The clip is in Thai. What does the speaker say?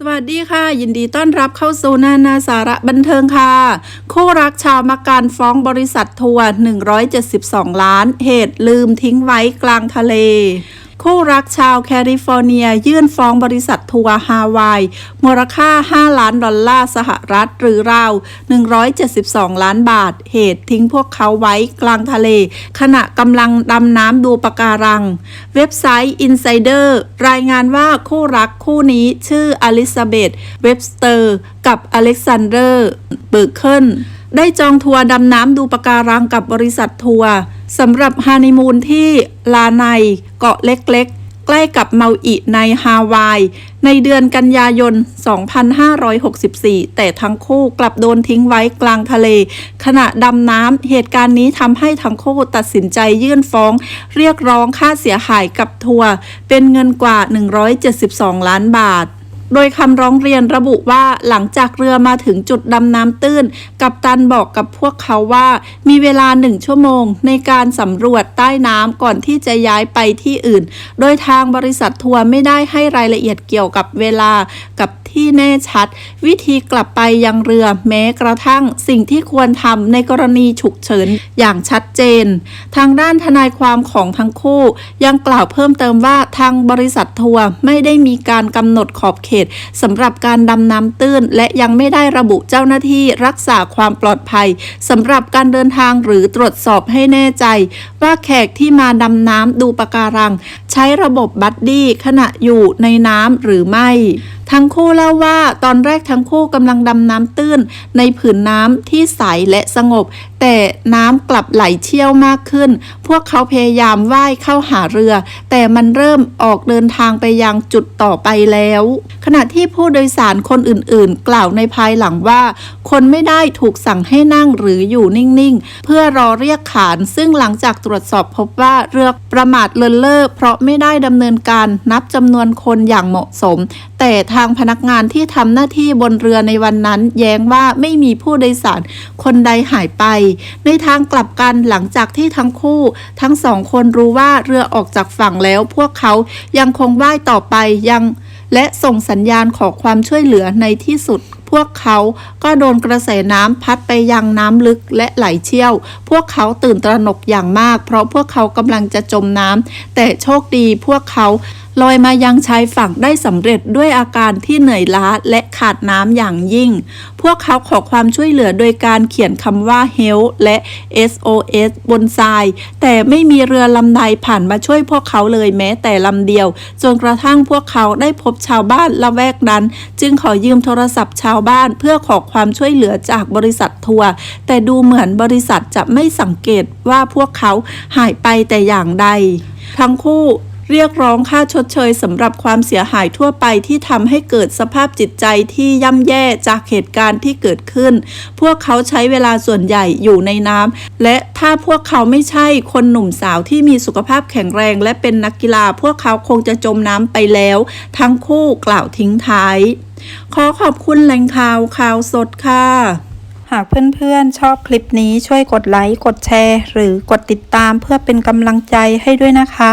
สวัสดีค่ะ ยินดีต้อนรับเข้าสู่นานาสาระบันเทิงค่ะ คู่รักชาวมาการฟ้องบริษัททัวร์172 ล้าน เหตุลืมทิ้งไว้กลางทะเล คู่รักชาวแคลิฟอร์เนีย ยื่นฟ้องบริษัททัวร์ฮาวาย มูลค่า 5 ล้านดอลลาร์สหรัฐหรือราว 172 ล้านบาท เหตุทิ้งพวกเขาไว้กลางทะเล ขณะกำลังดำน้ำดูปะการัง เว็บไซต์ Insider รายงานว่าคู่รักคู่นี้ชื่ออลิซาเบธเว็บสเตอร์กับอเล็กซานเดอร์เบิร์เคิลได้จองทัวร์ดำน้ำดูปะการังกับบริษัททัวร์ สำหรับฮานิมูนที่ลาไนเกาะเล็กๆ ใกล้กับเมาอิในฮาวาย ในเดือนกันยายน 2564 แต่ทั้งคู่กลับโดนทิ้งไว้กลางทะเล ขณะดำน้ำเหตุการณ์นี้ทำให้ทั้งคู่ตัดสินใจยื่นฟ้อง เรียกร้องค่าเสียหายกับทัวร์เป็นเงินกว่า 172 ล้านบาท โดยคำร้องเรียนระบุว่าหลังจากเรือมาถึงจุดดำน้ำตื้น กัปตันบอกกับพวกเขาว่า มีเวลาหนึ่งชั่วโมง ในการสำรวจใต้น้ำก่อนที่จะย้ายไปที่อื่น โดยทางบริษัททัวร์ไม่ได้ให้รายละเอียดเกี่ยวกับเวลากับที่แน่ชัด วิธีกลับไปยังเรือแม้กระทั่งสิ่งที่ควรทำในกรณีฉุกเฉินอย่างชัดเจน ทางด้านทนายความของทั้งคู่ ยังกล่าวเพิ่มเติมว่าทางบริษัททัวร์ไม่ได้มีการกำหนดขอบเขตสำหรับการดำน้ำตื้น และยังไม่ได้ระบุเจ้าหน้าที่รักษาความปลอดภัยสำหรับการเดินทางหรือตรวจสอบให้แน่ใจ ว่าแขกที่มาดำน้ำดูปะการัง ใช้ระบบบัดดี้ขณะอยู่ในน้ำหรือไม่ทั้งคู่เล่าว่าตอนแรกทั้งคู่กำลังดำน้ำตื้น ในผืนน้ำที่ใสและสงบแต่น้ำกลับไหลเชี่ยวมากขึ้น พวกเขาพยายามว่ายเข้าหาเรือ แต่มันเริ่มออกเดินทางไปยังจุดต่อไปแล้ว ขณะที่ผู้โดยสารคนอื่นๆ กล่าวในภายหลังว่า คนไม่ได้ถูกสั่งให้นั่งหรืออยู่นิ่งๆ เพื่อรอเรียกขาน ซึ่งหลังจากตรวจสอบพบว่าเรือประมาทเลินเล่อเพราะไม่ได้ดำเนินการนับจำนวนคนอย่างเหมาะสม แต่ทางพนักงานที่ทำหน้าที่บนเรือในวันนั้น แย้งว่าไม่มีผู้โดยสารคนใดหายไปในทางกลับกันหลังจากที่ทั้งคู่ ทั้งสองคนรู้ว่าเรือออกจากฝั่งแล้วพวกเขายังคงว่ายต่อไปยัง และส่งสัญญาณขอความช่วยเหลือในที่สุด พวกเขาก็โดนกระแสน้ำพัดไปยังน้ำลึกและไหลเชี่ยว พวกเขาตื่นตระหนกอย่างมาก เพราะพวกเขากำลังจะจมน้ำแต่โชคดีพวกเขา ลอยมายังชายฝั่งได้สำเร็จด้วยอาการที่เหนื่อยล้าและขาดน้ำอย่างยิ่ง พวกเขาขอความช่วยเหลือโดยการเขียนคำว่า help และ SOS บนทราย แต่ไม่มีเรือลำใดผ่านมาช่วยพวกเขาเลยแม้แต่ลำเดียว จนกระทั่งพวกเขาได้พบชาวบ้านละแวกนั้น จึงขอยืมโทรศัพท์ชาวบ้านเพื่อขอความช่วยเหลือจากบริษัททัวร์แต่ดูเหมือนบริษัทจะไม่สังเกตว่าพวกเขาหายไปแต่อย่างใด ทั้งคู่ เรียกร้องค่าชดเชยสำหรับความเสียหายทั่วไปที่ทำให้เกิดสภาพจิตใจที่ย่ำแย่จากเหตุการณ์ที่เกิดขึ้น พวกเขาใช้เวลาส่วนใหญ่อยู่ในน้ำและถ้าพวกเขาไม่ใช่คนหนุ่มสาวที่มีสุขภาพแข็งแรง และเป็นนักกีฬา พวกเขาคงจะจมน้ำไปแล้ว ทั้งคู่กล่าวทิ้งท้าย ขอขอบคุณแหล่งข่าวข่าวสดค่ะหากเพื่อนๆ ชอบคลิปนี้ช่วยกดไลค์ กดแชร์ หรือกดติดตามเพื่อเป็นกำลังใจให้ด้วยนะคะ